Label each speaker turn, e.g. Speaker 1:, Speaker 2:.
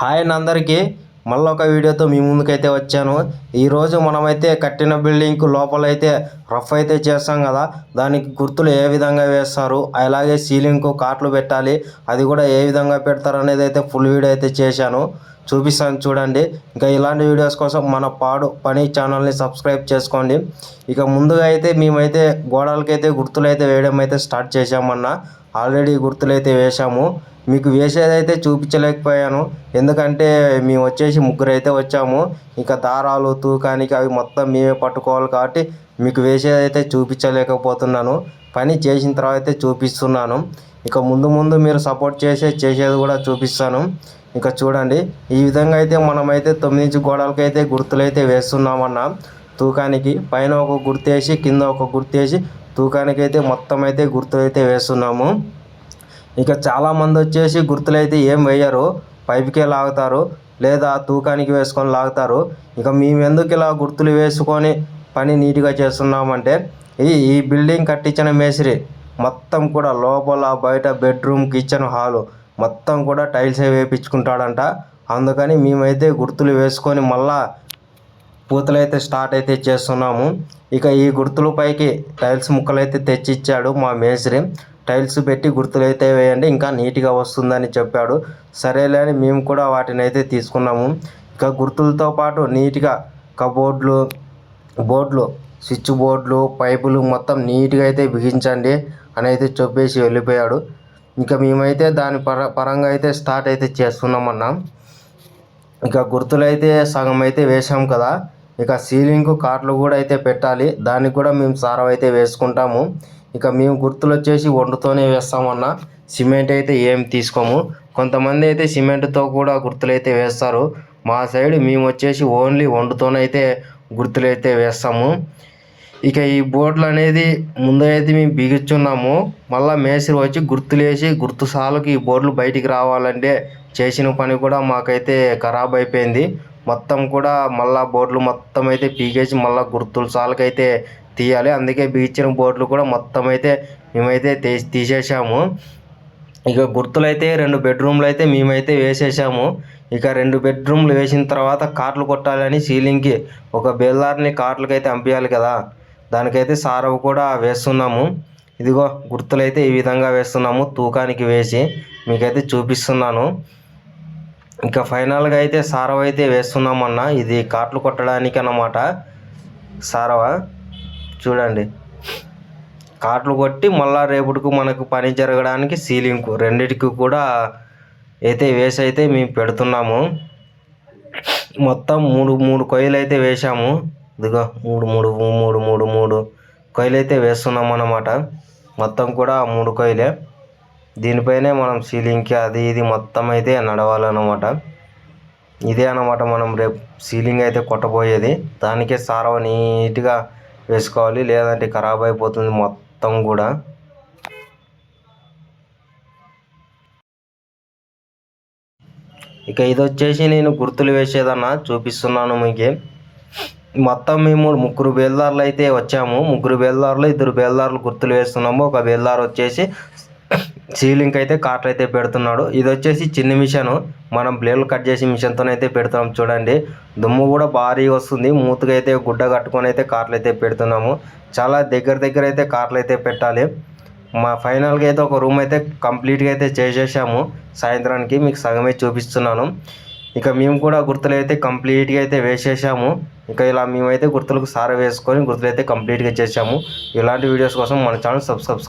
Speaker 1: Hi అండి అందరికీ. మళ్ళీ ఒక వీడియోతో మీ ముందుకైతే వచ్చాను. ఈరోజు మనమైతే కట్టిన బిల్డింగ్కు లోపలైతే రఫ్ అయితే చేస్తాం కదా. దానికి గుర్తులు ఏ విధంగా వేస్తారు? అలాగే సీలింగ్కు కాట్లు పెట్టాలి. అది కూడా ఏ విధంగా పెడతారు అనేది అయితే ఫుల్ వీడియో అయితే చేశాను. చూపిస్తాను చూడండి. ఇంకా ఇలాంటి వీడియోస్ కోసం మన పాడు పని ఛానల్ని సబ్స్క్రైబ్ చేసుకోండి. ఇక ముందుగా అయితే మేమైతే గోడలకైతే గుర్తులు అయితే వేయడం అయితే స్టార్ట్ చేశామన్నా. ఆల్రెడీ గుర్తులు అయితే వేశాము. మీకు వేసేది అయితే చూపించలేకపోయాను. ఎందుకంటే మేము వచ్చేసి ముగ్గురు అయితే వచ్చాము. ఇంకా దారాలు తూకానికి అవి మొత్తం మేమే పట్టుకోవాలి కాబట్టి మీకు వేసేది అయితే చూపించలేకపోతున్నాను. పని చేసిన తర్వాత అయితే చూపిస్తున్నాను. ఇక ముందు ముందు మీరు సపోర్ట్ చేసే చేసేది కూడా చూపిస్తాను. ఇంకా చూడండి. ఈ విధంగా అయితే మనమైతే తొమ్మిది ఇంచు గోడలకైతే గుర్తులు అయితే వేస్తున్నామన్న తూకానికి. పైన ఒక గుర్తు వేసి కింద ఒక గుర్తేసి తూకానికి అయితే మొత్తం అయితే గుర్తులు అయితే వేస్తున్నాము. ఇక చాలామంది వచ్చేసి గుర్తులు అయితే ఏం వేయరు. పైపుకే లాగుతారు. లేదా తూకానికి వేసుకొని లాగుతారు. ఇక మేము ఎందుకు ఇలా గుర్తులు వేసుకొని పని నీట్గా చేస్తున్నామంటే ఈ ఈ బిల్డింగ్ కట్టించిన మేస్త్రి మొత్తం కూడా లోపల బయట బెడ్రూమ్ కిచెన్ హాలు మొత్తం కూడా టైల్సే వేయించుకుంటాడంట అందుకని మేమైతే గుర్తులు వేసుకొని మళ్ళా పూతలైతే స్టార్ట్ అయితే చేస్తున్నాము. ఇక ఈ గుర్తుల పైకి టైల్స్ ముక్కలైతే తెచ్చిచ్చాడు మా మేస్త్రి. టైల్స్ పెట్టి గుర్తులు అయితే వేయండి ఇంకా నీట్గా వస్తుందని చెప్పాడు. సరేలే అని మేము కూడా వాటిని అయితే తీసుకున్నాము. ఇక గుర్తులతో పాటు నీట్గా కబోర్డ్లు బోర్డులు స్విచ్ బోర్డులు పైపులు మొత్తం నీట్గా అయితే బిగించండి అని అయితే చెప్పేసి వెళ్ళిపోయాడు. ఇంకా మేమైతే దాని పర పరంగా అయితే స్టార్ట్ అయితే చేస్తున్నామన్నా. ఇక గుర్తులు అయితే సగం అయితే వేసాం కదా. ఇక సీలింగ్కు కార్లు కూడా అయితే పెట్టాలి. దానికి కూడా మేము సారం అయితే వేసుకుంటాము. ఇక మేము గుర్తులు వచ్చేసి వండుతోనే వేస్తామన్నా. సిమెంట్ అయితే ఏం తీసుకోము. కొంతమంది అయితే సిమెంట్తో కూడా గుర్తులు అయితే వేస్తారు. మా సైడ్ మేము వచ్చేసి ఓన్లీ వండుతోనైతే గుర్తులు అయితే వేస్తాము. ఇక ఈ బోట్లు అనేది ముందు అయితే మేము బిగించున్నాము. మళ్ళీ మేస్త్రి వచ్చి గుర్తులేసి గుర్తు సాలకు ఈ బోట్లు బయటికి రావాలంటే చేసిన పని కూడా మాకైతే ఖరాబ్ అయిపోయింది. మొత్తం కూడా మళ్ళా బోట్లు మొత్తం అయితే పీకేసి మళ్ళీ గుర్తుల సాలకైతే తీయాలి. అందుకే బిగించిన బోర్డులు కూడా మొత్తం అయితే మేమైతే తీ తీసేసాము ఇక గుర్తులు అయితే రెండు బెడ్రూమ్లు అయితే మేమైతే వేసేసాము ఇక రెండు బెడ్రూమ్లు వేసిన తర్వాత కార్లు కొట్టాలని సీలింగ్కి ఒక బెల్లార్ని కార్లకి అయితే అంపించాలి కదా. దానికైతే సారవు కూడా వేస్తున్నాము. ఇదిగో గుర్తులు అయితే ఈ విధంగా వేస్తున్నాము. తూకానికి వేసి మీకైతే చూపిస్తున్నాను. ఇంకా ఫైనల్గా అయితే సారవ అయితే వేస్తున్నామన్న. ఇది కాట్లు కొట్టడానికి అన్నమాట సారవ చూడండి. కాట్లు కొట్టి మళ్ళా రేపటికి మనకు పని జరగడానికి సీలింగ్ రెండిటికి కూడా అయితే వేసి అయితే మేము పెడుతున్నాము. మొత్తం మూడు మూడు కొయ్యలు అయితే వేసాము ఇదిగో మూడు మూడు మూడు మూడు మూడు కొయ్యలు అయితే వేస్తున్నాం అన్నమాట. మొత్తం కూడా మూడు కొయ్యలే దీనిపైనే మనం సీలింగ్కి అది ఇది మొత్తం అయితే నడవాలన్నమాట. ఇదే అన్నమాట మనం రేపు సీలింగ్ అయితే కొట్టబోయేది. దానికే సారవ నీట్గా వేసుకోవాలి. లేదంటే ఖరాబ్ అయిపోతుంది మొత్తం కూడా. ఇక ఇది వచ్చేసి నేను గుర్తులు వేసేదన్న చూపిస్తున్నాను మీకు. మొత్తం మేము ముగ్గురు బేల్దారులు అయితే వచ్చాము. ముగ్గురు బేల్దారులు ఇద్దరు బేల్దారులు గుర్తులు వేస్తున్నాము. ఒక బేల్దారు వచ్చేసి సీలింగ్ అయితే కాటర్ అయితే పెడుతున్నాడు. ఇది వచ్చేసి చిన్న మిషన్. మనం బ్లేడ్లు కట్ చేసి మిషన్తో అయితే చూడండి. దుమ్ము కూడా భారీ వస్తుంది. మూతగా అయితే గుడ్డ కట్టుకొని అయితే కార్లు అయితే పెడుతున్నాము. చాలా దగ్గర దగ్గర అయితే కార్లు అయితే పెట్టాలి. మా ఫైనల్గా అయితే ఒక రూమ్ అయితే కంప్లీట్గా అయితే చేసేసాము. సాయంత్రానికి మీకు సగమే చూపిస్తున్నాను. ఇక మేము కూడా గుర్తులు అయితే కంప్లీట్గా అయితే వేసేసాము. ఇక ఇలా మేమైతే గుర్తులకు సార వేసుకొని గుర్తులు అయితే కంప్లీట్గా చేసాము. ఇలాంటి వీడియోస్ కోసం మన ఛానల్ సబ్స్క్రైబ్